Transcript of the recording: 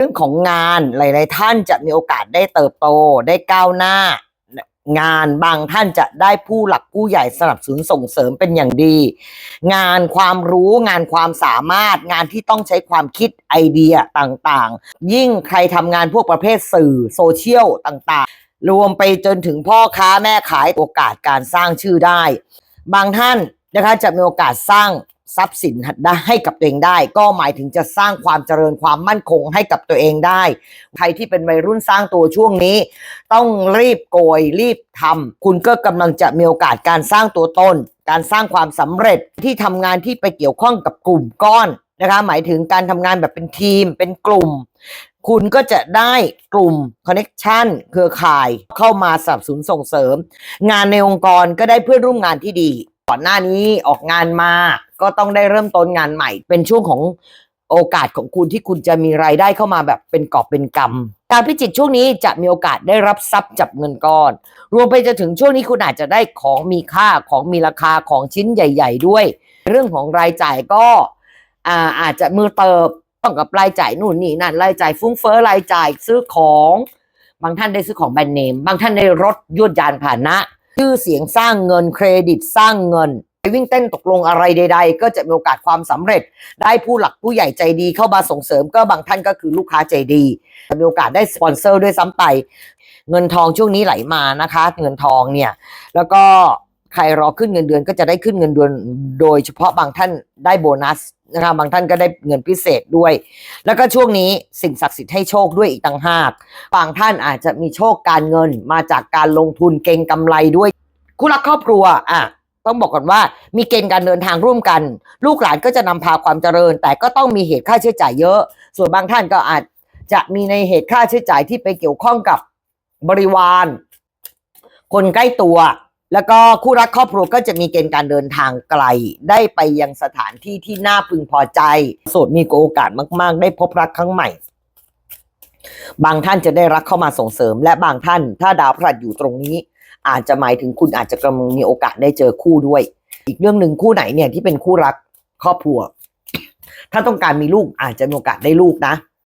เรื่องของงานหลาย ๆ ท่านจะมีโอกาสได้เติบโตได้ก้าวหน้า งานบางท่านจะได้ผู้หลักผู้ใหญ่สนับสนุนส่งเสริมเป็นอย่างดี งานความรู้งานความสามารถงานที่ต้องใช้ความคิดไอเดียต่าง ๆ ยิ่งใครทำงานพวกประเภทสื่อโซเชียลต่าง ๆ รวมไปจนถึงพ่อค้าแม่ขายโอกาสการสร้างชื่อได้ บางท่านนะคะจะมีโอกาสสร้าง ทรัพย์สินได้ให้กับตัวเองได้ ก็หมายถึงจะสร้างความเจริญความมั่นคงให้กับตัวเองได้ ใครที่เป็นวัยรุ่นสร้างตัวช่วงนี้ ต้องรีบโกยรีบทำคุณก็กำลังจะมีโอกาสการสร้างตัวตน การสร้างความสำเร็จที่ทำงานที่ไปเกี่ยวข้องกับกลุ่มก้อนนะคะหมายถึงการทำงานแบบเป็นทีมเป็นกลุ่ม คุณก็จะได้กลุ่มคอนเน็ชันเครือข่ายเข้ามาสนับสนุนส่งเสริม งานในองค์กรก็ได้เพื่อนร่วมงานที่ดี ก่อนหน้านี้ออกงานมา ก็ต้องได้เริ่มต้นงานใหม่ เป็นช่วงของโอกาสของคุณที่คุณจะมีรายได้เข้ามาแบบเป็นกอบเป็นกำการพิจิตช่วงนี้จะมีโอกาสได้รับทรัพย์จับเงินก้อน รวมไปจนถึงช่วงนี้คุณอาจจะได้ของมีค่าของมีราคาของชิ้นใหญ่ ๆ ด้วย เรื่องของรายจ่ายก็อาอาจจะมือเติบต้องกับรายจ่ายนู่นนี่นั่นรายจ่ายฟุ้งเฟ้อรายจ่ายซื้อของ บางท่านได้ซื้อของแบรนด์เนม บางท่านได้รถยวดยานพานะชื่อเสียงสร้างเงินเครดิตสร้างเงิน วิ่งเต้นตกลงอะไรใด ๆ ก็จะมีโอกาสความสำเร็จ ได้ผู้หลักผู้ใหญ่ใจดีเข้ามาส่งเสริมก็บางท่านก็คือลูกค้าใจดีจะมีโอกาสได้สปอนเซอร์ด้วยซ้ำไป เงินทองช่วงนี้ไหลมานะคะ เงินทองเนี่ย แล้วก็ใครรอขึ้นเงินเดือนก็จะได้ขึ้นเงินเดือน โดยเฉพาะบางท่านได้โบนัสนะคะบางท่านก็ได้เงินพิเศษด้วย แล้วก็ช่วงนี้สิ่งศักดิ์สิทธิ์ให้โชคด้วยอีกต่างหาก บางท่านอาจจะมีโชคการเงินมาจากการลงทุนเก่งกำไรด้วย คู่รักครอบครัวอะ ต้องบอกก่อนว่ามีเกณฑ์การเดินทางร่วมกัน ลูกหลานก็จะนำพาความเจริญ แต่ก็ต้องมีเหตุค่าใช้จ่ายเยอะ ส่วนบางท่านก็อาจจะมีในเหตุค่าใช้จ่ายที่ไปเกี่ยวข้องกับบริวาร คนใกล้ตัว แล้วก็คู่รักครอบครัวก็จะมีเกณฑ์การเดินทางไกล ได้ไปยังสถานที่ที่น่าพึงพอใจโสดมีโอกาสมากๆ ได้พบรักครั้งใหม่ บางท่านจะได้รักเข้ามาส่งเสริม และบางท่านถ้าดาวพฤหัสอยู่ตรงนี้ อาจจะหมายถึงคุณอาจจะกำลังมีโอกาสได้เจอคู่ด้วย อีกเรื่องหนึ่งคู่ไหนเนี่ยที่เป็นคู่รักครอบครัว ถ้าต้องการมีลูกอาจจะมีโอกาสได้ลูกนะ